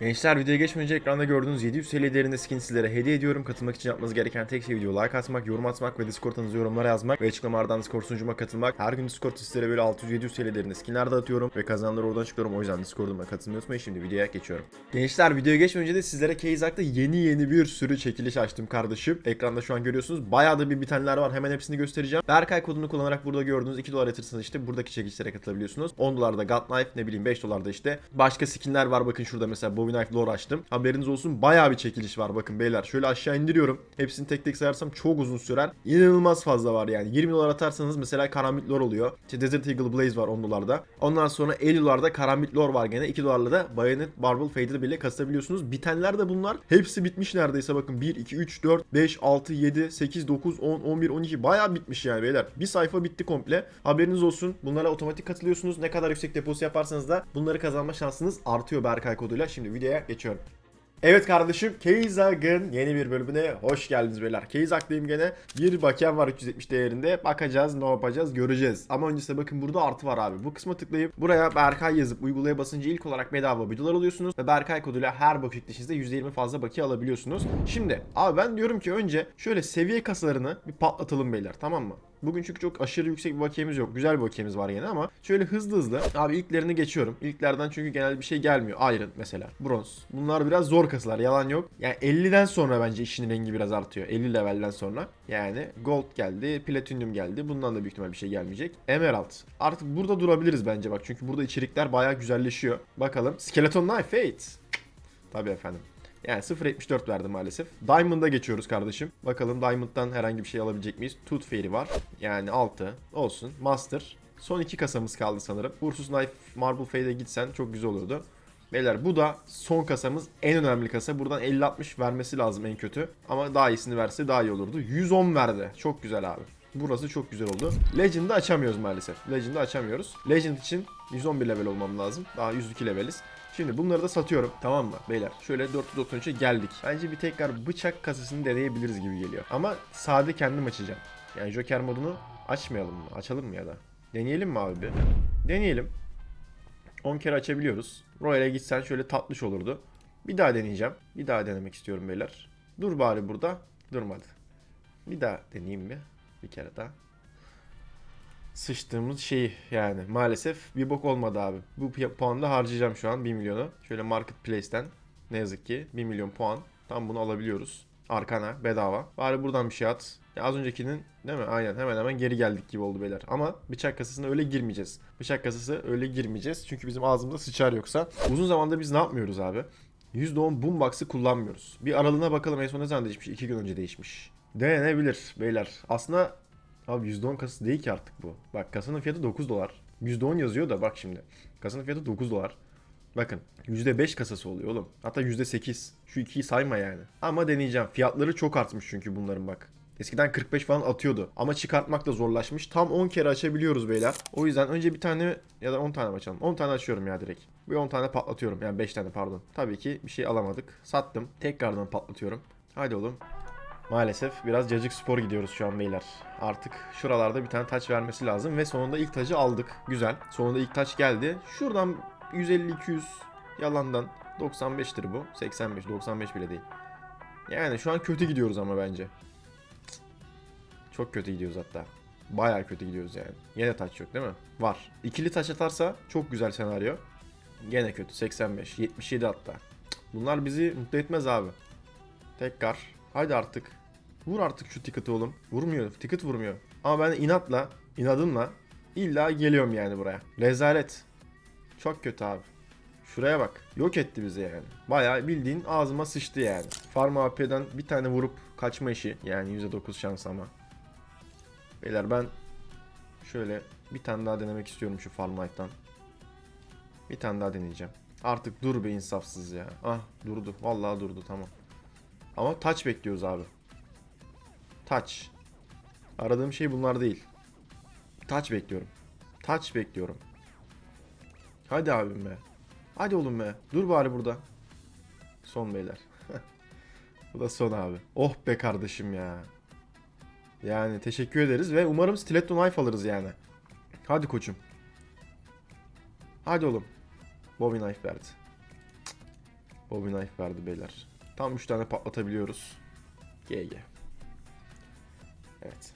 Gençler videoya geçmeden ekranda gördüğünüz 700 TL değerinde skin sizlere hediye ediyorum. Katılmak için yapmanız gereken tek şey video like atmak, yorum atmak ve Discord'ınızı yorumlara yazmak ve açıklamalardan Discord sunucuma katılmak. Her gün Discord'da sizlere böyle 600-700 TL değerinde skinler dağıtıyorum ve kazananları oradan çıkıyorum. O yüzden Discord'uma katılmayı unutmayın. Şimdi videoya geçiyorum. Gençler videoya geçmeden önce de sizlere Keyzak'ta yeni yeni bir sürü çekiliş açtım kardeşim. Ekranda şu an görüyorsunuz. Bayağı da bir bitenler var. Hemen hepsini göstereceğim. Berkay kodunu kullanarak burada gördüğünüz 2 dolar yatırırsanız işte buradaki çekilişlere katılabiliyorsunuz. 10 dolarda God Knife ne bileyim 5 dolarda işte başka skinler var. Bakın şurada mesela Bowie Knife lore açtım. Haberiniz olsun bayağı bir çekiliş var bakın beyler. Şöyle aşağı indiriyorum. Hepsini tek tek sayarsam çok uzun sürer. İnanılmaz fazla var yani. 20 dolar atarsanız mesela Karambit lore oluyor. İşte Desert Eagle Blaze var 10 dolarda. Ondan sonra 50 dolarda Karambit lore var gene. 2 dolarla da Bayonet Marble Fader bile kasabiliyorsunuz. Bitenler de bunlar. Hepsi bitmiş neredeyse bakın. 1, 2, 3, 4, 5, 6, 7, 8, 9, 10, 11, 12 bayağı bitmiş yani beyler. Bir sayfa bitti komple. Haberiniz olsun. Bunlara otomatik katılıyorsunuz. Ne kadar yüksek deposu yaparsanız da bunları kazanma şansınız artıyor Berkay koduyla. Şimdi videoya geçiyorum. Evet kardeşim Keizak'ın yeni bir bölümüne hoş geldiniz beyler. Keizak'tayım gene. Bir bakem var 370 değerinde. Bakacağız ne yapacağız göreceğiz. Ama öncesinde bakın burada artı var abi. Bu kısma tıklayıp buraya Berkay yazıp uygulaya basınca ilk olarak bedava videolar alıyorsunuz. Ve Berkay koduyla her bakış yükleyişinizde %20 fazla bakiye alabiliyorsunuz. Şimdi abi ben diyorum ki önce şöyle seviye kasalarını bir patlatalım beyler tamam mı? Bugün çünkü çok aşırı yüksek bir bakiyemiz yok. Güzel bir bakiyemiz var yine ama şöyle hızlı hızlı. Abi ilklerini geçiyorum. İlklerden çünkü genel bir şey gelmiyor. Iron mesela. Bronz. Bunlar biraz zor kasılar. Yalan yok. Yani 50'den sonra bence işin rengi biraz artıyor. 50 levelden sonra. Yani gold geldi. Platinum geldi. Bundan da büyük ihtimal bir şey gelmeyecek. Emerald. Artık burada durabiliriz bence bak. Çünkü burada içerikler bayağı güzelleşiyor. Bakalım. Skeleton Knife Fate. Tabii efendim. Yani 0.74 verdi maalesef. Diamond'a geçiyoruz kardeşim. Bakalım Diamond'dan herhangi bir şey alabilecek miyiz? Tooth Fairy var. Yani 6 olsun. Master. Son iki kasamız kaldı sanırım. Ursus Knife Marble Fade'e gitsen çok güzel olurdu. Beyler bu da son kasamız. En önemli kasa. Buradan 50-60 vermesi lazım en kötü. Ama daha iyisini verse daha iyi olurdu. 110 verdi. Çok güzel abi. Burası çok güzel oldu. Legend'ı açamıyoruz maalesef. Legend'ı açamıyoruz. Legend için 111 level olmam lazım. Daha 102 leveliz. Şimdi bunları da satıyorum. Tamam mı beyler? Şöyle 493'e geldik. Bence bir tekrar bıçak kasasını deneyebiliriz gibi geliyor. Ama sade kendim açacağım. Yani Joker modunu açmayalım mı? Açalım mı ya da? Deneyelim mi abi? Deneyelim. 10 kere açabiliyoruz. Royal'e gitsen şöyle tatlış olurdu. Bir daha deneyeceğim. Bir daha denemek istiyorum beyler. Dur bari burada. Durmadı. Bir daha deneyeyim mi? Bir kere daha sıçtığımız şey yani maalesef bir bok olmadı abi. Bu puanı da harcayacağım şu an 1 milyonu. Şöyle marketplace'ten ne yazık ki 1 milyon puan. Tam bunu alabiliyoruz. Arkana bedava. Bari buradan bir şey at. Ya az öncekinin değil mi? Aynen hemen hemen geri geldik gibi oldu beyler. Ama bıçak kasasına öyle girmeyeceğiz. Bıçak kasası öyle girmeyeceğiz. Çünkü bizim ağzımıza sıçar yoksa. Uzun zamandır biz ne yapmıyoruz abi? %10 boombox'ı kullanmıyoruz. Bir aralığına bakalım en son ne zaman değişmiş? 2 gün önce değişmiş. Denenebilir beyler. Aslında Abi %10 kasası değil ki artık bu. Bak kasanın fiyatı 9 dolar. %10 yazıyor da bak şimdi. Kasanın fiyatı 9 dolar. Bakın %5 kasası oluyor oğlum. Hatta %8. Şu ikiyi sayma yani. Ama deneyeceğim. Fiyatları çok artmış çünkü bunların bak. Eskiden 45 falan atıyordu. Ama çıkartmak da zorlaşmış. Tam 10 kere açabiliyoruz beyler. O yüzden önce bir tane ya da 10 tane açalım. 10 tane açıyorum ya direkt. Bir 10 tane patlatıyorum. Yani 5 tane pardon. Tabii ki bir şey alamadık. Sattım. Tekrardan patlatıyorum. Hadi oğlum. Maalesef biraz cacık spor gidiyoruz şu an beyler. Artık şuralarda bir tane taç vermesi lazım ve sonunda ilk tacı aldık. Güzel. Sonunda ilk taç geldi. Şuradan 150-200 yalandan 95'tir bu. 85, 95 bile değil. Yani şu an kötü gidiyoruz ama bence. Çok kötü gidiyoruz hatta. Bayağı kötü gidiyoruz yani. Yine taç yok değil mi? Var. İkili taç atarsa çok güzel senaryo. Gene kötü. 85, 77 hatta. Bunlar bizi mutlu etmez abi. Tekrar. Haydi artık. Vur artık şu ticket'ı oğlum. Vurmuyor. Ticket vurmuyor. Ama ben inatla, inadımla illa geliyorum yani buraya. Rezalet. Çok kötü abi. Şuraya bak. Yok etti bizi yani. Bayağı bildiğin ağzıma sıçtı yani. Farm AP'den bir tane vurup kaçma işi. Yani %9 şans ama. Beyler ben şöyle bir tane daha denemek istiyorum şu Farm Knight'tan. Bir tane daha deneyeceğim. Artık dur be insafsız ya. Ah durdu. Vallahi durdu tamam. Ama touch bekliyoruz abi. Touch. Aradığım şey bunlar değil. Touch bekliyorum. Touch bekliyorum. Hadi abim be. Hadi oğlum be. Dur bari burada. Son beyler. Bu da son abi. Oh be kardeşim ya. Yani teşekkür ederiz ve umarım stiletto knife alırız yani. Hadi koçum. Hadi oğlum. Bobby knife verdi. Bobby knife verdi beyler. Tam 3 tane patlatabiliyoruz. GG. Evet.